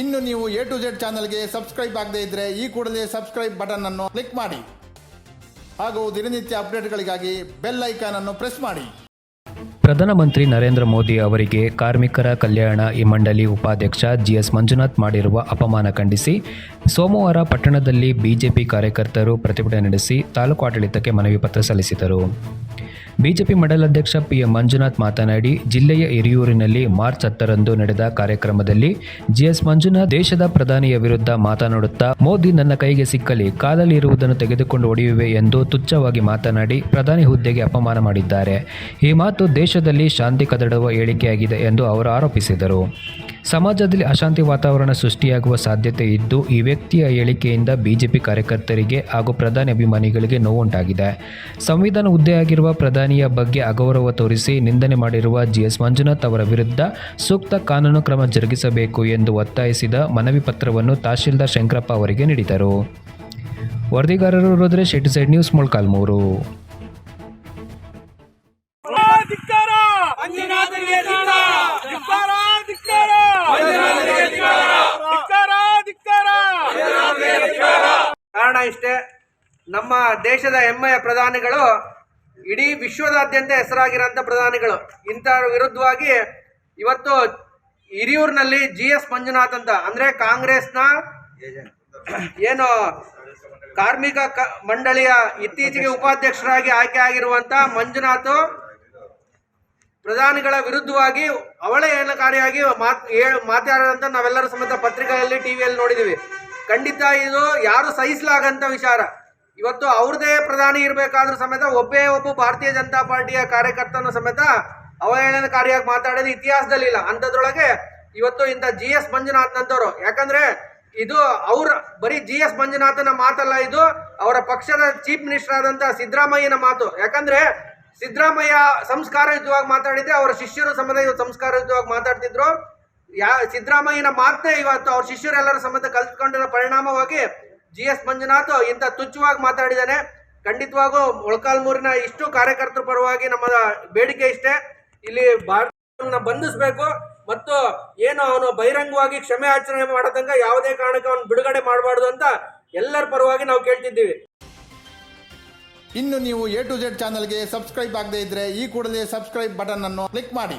ಇನ್ನು ನೀವು A to Z ಚಾನಲ್ಗೆ ಸಬ್ಸ್ಕ್ರೈಬ್ ಆಗದೇ ಇದ್ದರೆ ಈ ಕೂಡಲೇ ಸಬ್ಸ್ಕ್ರೈಬ್ ಬಟನ್ ಅನ್ನು ಕ್ಲಿಕ್ ಮಾಡಿ. ಹಾಗೂ ದಿನನಿತ್ಯ ಅಪ್ಡೇಟ್ಗಳಿಗಾಗಿ ಬೆಲ್ ಐಕಾನ್ ಅನ್ನು ಪ್ರೆಸ್ ಮಾಡಿ. ಪ್ರಧಾನಮಂತ್ರಿ ನರೇಂದ್ರ ಮೋದಿ ಅವರಿಗೆ ಕಾರ್ಮಿಕರ ಕಲ್ಯಾಣ ಈ ಮಂಡಳಿ ಉಪಾಧ್ಯಕ್ಷ ಜಿಎಸ್ ಮಂಜುನಾಥ್ ಮಾಡಿರುವ ಅಪಮಾನ ಖಂಡಿಸಿ, ಸೋಮವಾರ ಪಟ್ಟಣದಲ್ಲಿ ಬಿಜೆಪಿ ಕಾರ್ಯಕರ್ತರು ಪ್ರತಿಭಟನೆ ನಡೆಸಿ ತಾಲೂಕು ಆಡಳಿತಕ್ಕೆ ಮನವಿ ಪತ್ರ ಸಲ್ಲಿಸಿದರು. ಬಿಜೆಪಿ ಮಂಡಲಾಧ್ಯಕ್ಷ ಪಿ ಎಂ ಮಂಜುನಾಥ್ ಮಾತನಾಡಿ, ಜಿಲ್ಲೆಯ ಹಿರಿಯೂರಿನಲ್ಲಿ ಮಾರ್ಚ್ ಹತ್ತರಂದು ನಡೆದ ಕಾರ್ಯಕ್ರಮದಲ್ಲಿ ಜಿಎಸ್ ಮಂಜುನಾಥ್ ದೇಶದ ಪ್ರಧಾನಿಯ ವಿರುದ್ಧ ಮಾತನಾಡುತ್ತಾ, ಮೋದಿ ನನ್ನ ಕೈಗೆ ಸಿಕ್ಕಲಿ ಕಾಲಲ್ಲಿ ಇರುವುದನ್ನು ತೆಗೆದುಕೊಂಡು ಒಡೆಯುವೆ ಎಂದು ತುಚ್ಛವಾಗಿ ಮಾತನಾಡಿ ಪ್ರಧಾನಿ ಹುದ್ದೆಗೆ ಅಪಮಾನ ಮಾಡಿದ್ದಾರೆ. ಈ ಮಾತು ದೇಶದಲ್ಲಿ ಶಾಂತಿ ಕದಡುವ ಹೇಳಿಕೆಯಾಗಿದೆ ಎಂದು ಅವರು ಆರೋಪಿಸಿದರು. ಸಮಾಜದಲ್ಲಿ ಅಶಾಂತಿ ವಾತಾವರಣ ಸೃಷ್ಟಿಯಾಗುವ ಸಾಧ್ಯತೆ ಇದ್ದು, ಈ ವ್ಯಕ್ತಿಯ ಹೇಳಿಕೆಯಿಂದ ಬಿಜೆಪಿ ಕಾರ್ಯಕರ್ತರಿಗೆ ಹಾಗೂ ಪ್ರಧಾನಿ ಅಭಿಮಾನಿಗಳಿಗೆ ನೋವುಂಟಾಗಿದೆ. ಸಂವಿಧಾನ ಹುದ್ದೆಯಾಗಿರುವ ಪ್ರಧಾನಿಯ ಬಗ್ಗೆ ಅಗೌರವ ತೋರಿಸಿ ನಿಂದನೆ ಮಾಡಿರುವ ಜಿಎಸ್ ಮಂಜುನಾಥ್ ಅವರ ವಿರುದ್ಧ ಸೂಕ್ತ ಕಾನೂನು ಕ್ರಮ ಜರುಗಿಸಬೇಕು ಎಂದು ಒತ್ತಾಯಿಸಿದ ಮನವಿ ಪತ್ರವನ್ನು ತಹಶೀಲ್ದಾರ್ ಶಂಕರಪ್ಪ ಅವರಿಗೆ ನೀಡಿದರು. ವರದಿಗಾರರು ರುದ್ರೇಶ್ ಶೆಟ್ಟಿ ಸೈಡ್ ನ್ಯೂಸ್ ಮೊಳ್ಕಾಲ್ಮೂರು ಇಷ್ಟೇ. ನಮ್ಮ ದೇಶದ ಹೆಮ್ಮೆಯ ಪ್ರಧಾನಿಗಳು ಇಡೀ ವಿಶ್ವದಾದ್ಯಂತ ಹೆಸರಾಗಿರೋಂಥ ಪ್ರಧಾನಿಗಳು. ಇಂಥವ್ರ ವಿರುದ್ಧವಾಗಿ ಇವತ್ತು ಹಿರಿಯೂರಿನಲ್ಲಿ ಜಿ ಎಸ್ ಮಂಜುನಾಥ್ ಅಂತ, ಅಂದರೆ ಕಾಂಗ್ರೆಸ್ನ ಏನು ಕಾರ್ಮಿಕ ಕ ಮಂಡಳಿಯ ಇತ್ತೀಚೆಗೆ ಉಪಾಧ್ಯಕ್ಷರಾಗಿ ಆಯ್ಕೆ ಆಗಿರುವಂಥ ಮಂಜುನಾಥ್ ಪ್ರಧಾನಿಗಳ ವಿರುದ್ಧವಾಗಿ ಅವಳೇನಕಾರಿಯಾಗಿ ಮಾತ್ ಹೇಳ್ ಮಾತಾಡೋದಂತ ನಾವೆಲ್ಲರೂ ಸಮೇತ ಪತ್ರಿಕೆಯಲ್ಲಿ ಟಿವಿಯಲ್ಲಿ ನೋಡಿದೀವಿ. ಖಂಡಿತ ಇದು ಯಾರು ಸಹಿಸಲಾಗಂತ ವಿಚಾರ. ಇವತ್ತು ಅವ್ರದೇ ಪ್ರಧಾನಿ ಇರಬೇಕಾದ್ರೂ ಸಮೇತ ಒಬ್ಬೇ ಒಬ್ಬ ಭಾರತೀಯ ಜನತಾ ಪಾರ್ಟಿಯ ಕಾರ್ಯಕರ್ತನ ಸಮೇತ ಅವಹೇಳನಕಾರಿಯಾಗಿ ಮಾತಾಡೋದು ಇತಿಹಾಸದಲ್ಲಿ ಇಲ್ಲ ಅಂಥದ್ರೊಳಗೆ ಇವತ್ತು ಇಂಥ ಜಿ ಎಸ್ ಮಂಜುನಾಥ್ನಂಥವ್ರು. ಯಾಕಂದ್ರೆ ಇದು ಅವ್ರ ಬರೀ ಜಿ ಎಸ್ ಮಂಜುನಾಥನ ಮಾತಲ್ಲ ಇದು, ಅವರ ಪಕ್ಷದ ಚೀಫ್ ಮಿನಿಸ್ಟರ್ ಆದಂತ ಸಿದ್ದರಾಮಯ್ಯನ ಮಾತು. ಯಾಕಂದ್ರೆ ಸಿದ್ದರಾಮಯ್ಯ ಸಂಸ್ಕಾರಯುತವಾಗಿ ಮಾತಾಡಿದ್ರೆ ಅವರ ಶಿಷ್ಯರು ಸಮೇತ ಇವತ್ತು ಸಂಸ್ಕಾರಯುತವಾಗಿ ಮಾತಾಡ್ತಿದ್ರು. ಯಾ, ಸಿದ್ದರಾಮಯ್ಯನ ಮಾತೇ ಇವತ್ತು ಅವ್ರ ಶಿಷ್ಯರೆಲ್ಲರ ಸಂಬಂಧ ಕಲ್ತ್ಕೊಂಡಿರೋ ಪರಿಣಾಮವಾಗಿ ಜಿ ಎಸ್ ಮಂಜುನಾಥ್ ಇಂಥ ತುಚ್ಛವಾಗಿ ಮಾತಾಡಿದ್ದಾನೆ ಖಂಡಿತವಾಗೂ ಮೊಳಕಾಲ್ಮೂರಿನ ಇಷ್ಟು ಕಾರ್ಯಕರ್ತರ ಪರವಾಗಿ ನಮ್ಮ ಬೇಡಿಕೆ ಇಷ್ಟೇ. ಇಲ್ಲಿ ಭಾರತವನ್ನು ಬಂಧಿಸಬೇಕು ಮತ್ತು ಏನು ಅವನು ಬಹಿರಂಗವಾಗಿ ಕ್ಷಮೆ ಆಚರಣೆ ಮಾಡದಂಗ ಯಾವುದೇ ಕಾರಣಕ್ಕೆ ಅವನು ಬಿಡುಗಡೆ ಮಾಡಬಾರ್ದು ಅಂತ ಎಲ್ಲರ ಪರವಾಗಿ ನಾವು ಕೇಳ್ತಿದ್ದೀವಿ. ಇನ್ನು ನೀವು ಎ ಟು ಜೆಡ್ ಚಾನಲ್ಗೆ ಸಬ್ಸ್ಕ್ರೈಬ್ ಆಗದೇ ಇದ್ದರೆ ಈ ಕೂಡಲೇ ಸಬ್ಸ್ಕ್ರೈಬ್ ಬಟನ್ ಅನ್ನು ಕ್ಲಿಕ್ ಮಾಡಿ.